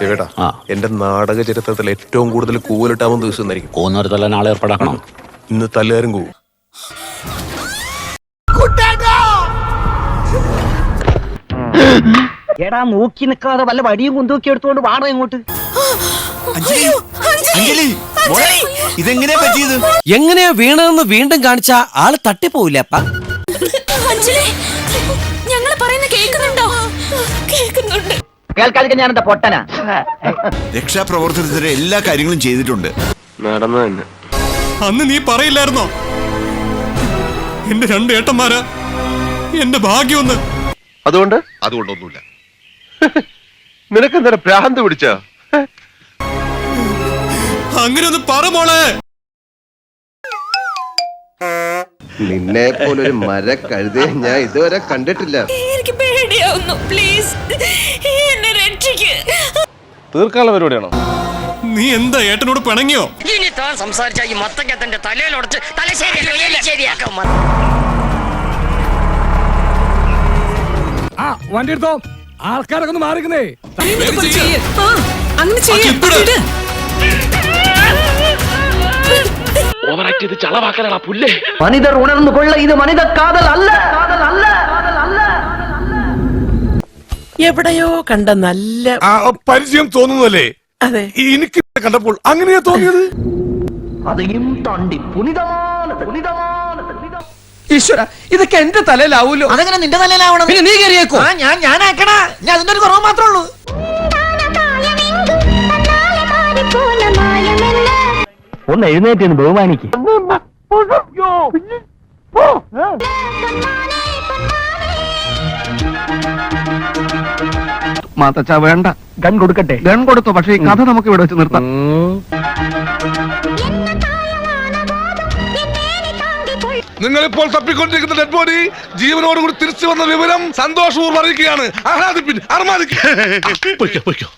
ദേവേട്ടാ ആ. എന്റെ നാടക ചരിത്രത്തിൽ ഏറ്റവും കൂടുതൽ കൂവലിട്ടാവുന്ന ദിവസം എന്നായിരിക്കും പോകുന്നവരത്തല്ല നാളെ ഏർപ്പാടാക്കണം. ഇന്ന് തല്ലുകാരും കൂവും. എടാ നോക്കി നിൽക്കാതെ വല്ല വടിയും കുന്തൂക്കി എടുത്തുകൊണ്ട് വാടക ഇങ്ങോട്ട്. അഞ്ജലി അഞ്ജലി മോളെ ഇതെങ്ങനെയാ പറ്റിയത് എങ്ങനെയാ വീണതെന്ന് വീണ്ടും കാണിച്ച ആൾ തട്ടിപ്പോവില്ല അപ്പൊ. അഞ്ജലി ഞങ്ങൾ പറയുന്ന കേൾക്കുന്നുണ്ട്? കേൾക്കാതിരിക്കാൻ ഞാൻ എന്താ പൊട്ടനാ? രക്ഷാപ്രവർത്തനത്തിന് എല്ലാ കാര്യങ്ങളും ചെയ്തിട്ടുണ്ട്. നടന്നു തന്നെ. അന്ന് നീ പറയില്ലായിരുന്നോ? എന്റെ രണ്ട് ഏട്ടന്മാരാ എന്റെ ഭാഗ്യമൊന്ന് അതുകൊണ്ട്? അതുകൊണ്ടൊന്നുമില്ല. നിനക്ക് എന്താ ഭ്രാന്ത് പിടിച്ച? അങ്ങനെ ഒന്ന് പറ മോളെ. നിന്നെ പോലൊരു മര കഴുതയെ ഞാൻ ഇതുവരെ കണ്ടിട്ടില്ല. എനിക്ക് പേടിയാവുന്നു പ്ലീസ് തീർക്കാനുള്ള പരിപാടിയാണോ? നീ എന്താ ഏട്ടനോട് പിണങ്ങിയോ? ഇനി താൻ സംസാരിച്ച ഈ മത്തക്കത്തിന്റെ തലയിലൊടച്ച് തലശ്ശേരി ആ വണ്ടി എടുത്തോ. ആൾക്കാരൊക്കെ ഒന്ന് മാറിക്കുന്നേ അങ്ങനെ ചെയ്യാം. ഇപ്പഴ്. വിട്. മനിതർ ഉണർന്നു കൊള്ള ഇത് മനിത കാതൽ അല്ല. എവിടെയോ കണ്ട നല്ല പരിചയം തോന്നുന്നല്ലേ അതെ. എനിക്ക് കണ്ടപ്പോൾ അങ്ങനെയാ തോന്നിയത്? അതെയും തണ്ടി പുനിതമാണ് പുനിതമാണ് പുനിതം ഈശ്വര ഇതൊക്കെ എന്റെ തലയിലാവൂലോ? അതെങ്ങനെ നിന്റെ തലയിലാവണം? പിന്നെ നീ കയറിയേക്കോ ഞാൻ ഞാൻ ആക്കണ ഞാൻ അതിന്റെ ഒരു കുറവ് മാത്രമേ ഉള്ളൂ. ഒന്ന് എഴുന്നേറ്റ് ബഹുമാനിക്ക്. മാത്തച്ച വേണ്ട. ഗൺ കൊടുക്കട്ടെ. ഗൺ കൊടുത്തു പക്ഷേ ഈ കഥ നമുക്ക് ഇവിടെ വെച്ച് നിർത്താം. നിങ്ങൾ ഇപ്പോൾ തപ്പിക്കൊണ്ടിരിക്കുന്ന ഡെഡ് ബോഡി ജീവനോടുകൂടി തിരിച്ചു വന്ന വിവരം സന്തോഷപൂർവം അറിയിക്കുകയാണ്. ആഹ്ലാദിപ്പിൻ അർമാദിക്ക്. പൊയ്ക്കോ പൊയ്ക്കോ.